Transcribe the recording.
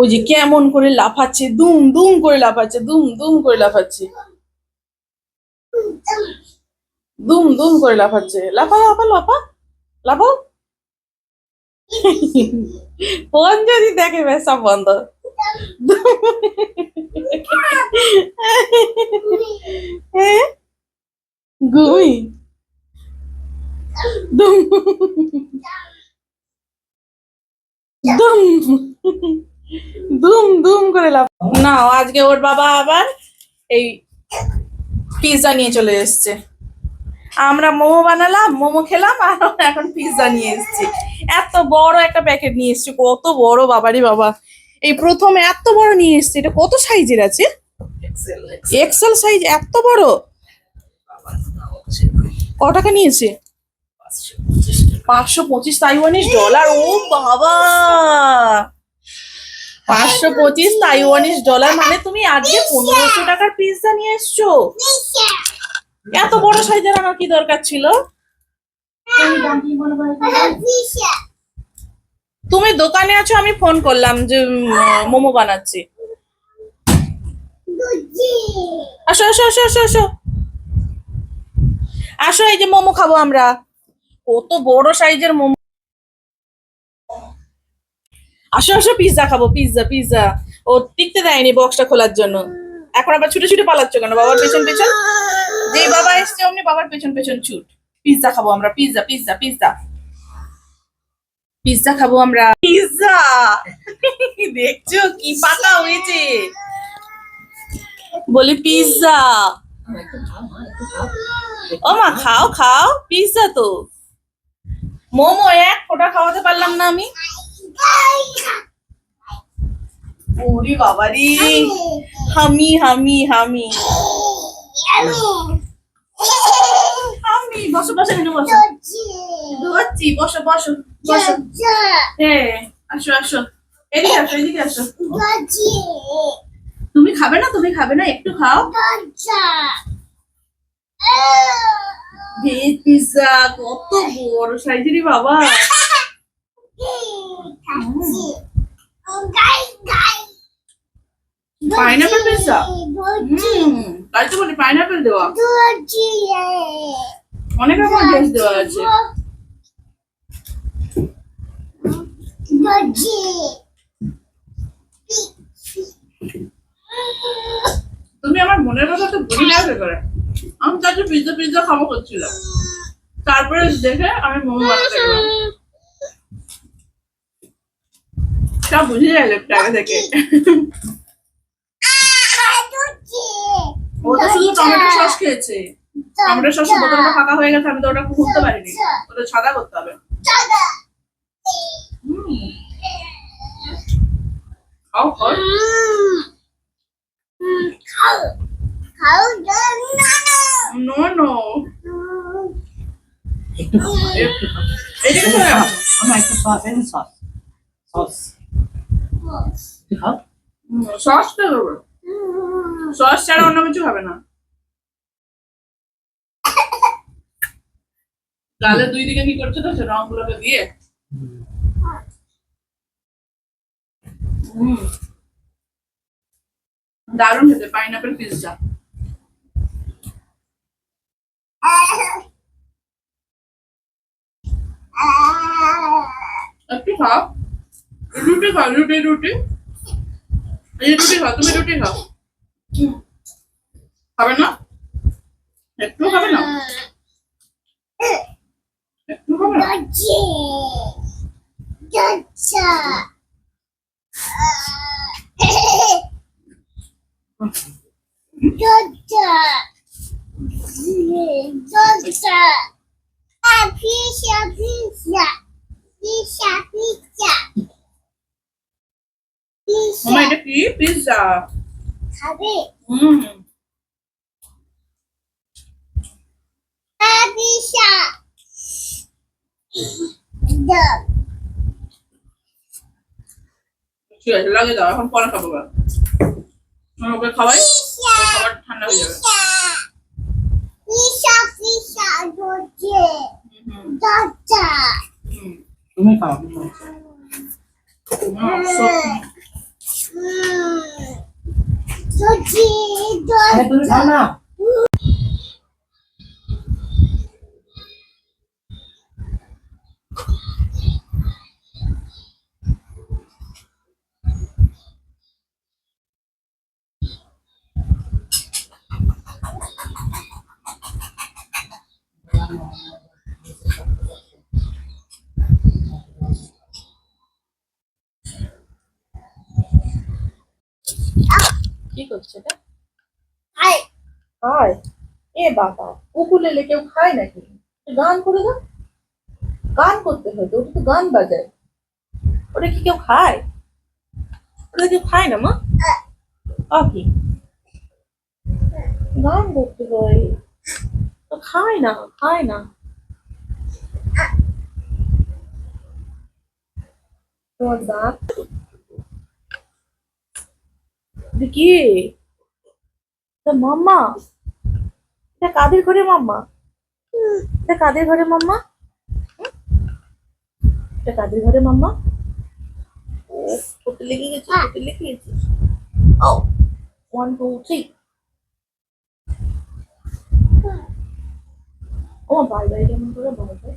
ওই যে কেমন করে লাফাচ্ছে, দুম দুম করে লাফাচ্ছে, দুম দুম করে লাফাচ্ছে। দুম দুম করে লাফাচ্ছে। লাফা লাফা লাফা। লাফাও ফোন যদি দেখে ব্যাস সব বন্ধ। হ্যাঁ? দুম। দুম। দুম দুম করে লাফ। না আজকে ওর বাবা আবার এই পিৎজা নিয়ে চলে এসেছে। আমরা মোমো বানালাম মোমো খেলাম আর এখন পিৎজা নিয়ে এসেছি। এত বড় একটা প্যাকেট নিয়ে এসেছি কত বড় বাবারি বাবা। এই প্রথম এত বড় নিয়ে এসেছে এটা কত সাইজের আছে? এক্সেল সাইজ এত বড়? ক টাকা নিয়েছে? পাঁচশো পঁচিশ তাইওয়ানিজ ডলার ও বাবা! পাঁচশো পঁচিশ তাইওয়ানিজ ডলার মানে তুমি আজকে পনেরোশো টাকার পিৎজা নিয়ে এসছো? এত বড় সাইজের আমার কি দরকার ছিল? তুমি দোকানে আছো আমি ফোন করলাম যে মোমো বানাচ্ছি। আসো আসো আসো আসো আসো। আসো এই যে মোমো খাব আমরা। কত বড় সাইজের মোমো। আসো আসো পিৎজা খাব পিৎজা পিৎজা ও টিকতে দেয়নি বক্সটা খোলার জন্য। এখন আবার ছুটে ছুটে পালাচ্ছ কেন? বাবার পেছন পেছন? যে বাবা এসছে অমনি বাবার পেছন পেছন ছুট। পিৎজা খাব আমরা পিৎজা পিৎজা পিৎজা পিৎজা খাব আমরা। পিৎজা দেখছ কি পাতা হয়েছে? বলি পিৎজা ও মা, খাও খাও। পিৎজা তো। মোমো এক ফোঁটা খাওয়াতে পারলাম না আমি। হামি হামি হামি। হামি, বসো বসো বসো। বসো বসো বসো। হ্যাঁ আসো আসো। এদিকে আসো এদিকে আসো। তুমি খাবে না, তুমি খাবে না, একটু খাও। ভেজ পিৎজা কত বড় সাইজেরই বাবা। পাইনাপেল পিৎজা তাই তো বলি পাইনাপেল দেওয়া। অনেক রকম ভেজ দেওয়া আছে। তুমি আমার মনের কথা তো ভুলে যাবে করে। আমি তাকে পিৎজা পিৎজা খাব করছিলাম তারপরে দেখে আমি মোমো বানাতে সব বুঝে লোকটা আগে থেকে। ও তো শুধু টমেটো সস খেয়েছে। টমেটো সস বোতলটা ফাঁকা হয়ে গেছে আমি তো ওটা খুলতে পারিনি। ওটা সাদা করতে হবে। খাও খাও। No no. একটু একটু খাও। আমার একটু সস সস। খাও সস তো দেবো। সস ছাড়া অন্য কিছু হবে না। গালে দুই দিকে কি করছে তো রং গুলোকে দিয়ে? হুম। দারুণ খেতে পাইনাপেল পিৎজা একটু খাও। রুটি খাও রুটি রুটি এই রুটি খাও তুমি রুটি খাও খাবে না একটু খাবে না একটু খাবে না মামা এটা কি পিৎজা খাবে হুম দাও ঠিক আছে লাগে দাও এখন পরে খাব ওকে খাওয়াই পিসা খাবার ঠান্ডা হয়ে যাবে তুমি খাও Cuci. কি করছে এটা? আই খায় এ বাবা উকুলেলে কেউ খায় নাকি? গান করে দাও গান করতে হয় তো ওটা তো গান বাজায়। ওটা কি কেউ খায়? ওটা কেউ খায় না মা? কি? গান করতে হয়। তো খায় না খায় না। তোমার দাঁত কি? মাম্মা? এটা কাদের ঘরে মাম্মা? এটা কাদের ঘরে মাম্মা? এটা কাদের ঘরে মাম্মা? ও ছোটে লেগে গেছে ছোটে লেগে গেছে ও ওয়ান টু থ্রি ও বাই বাই কেমন করে বাই বাই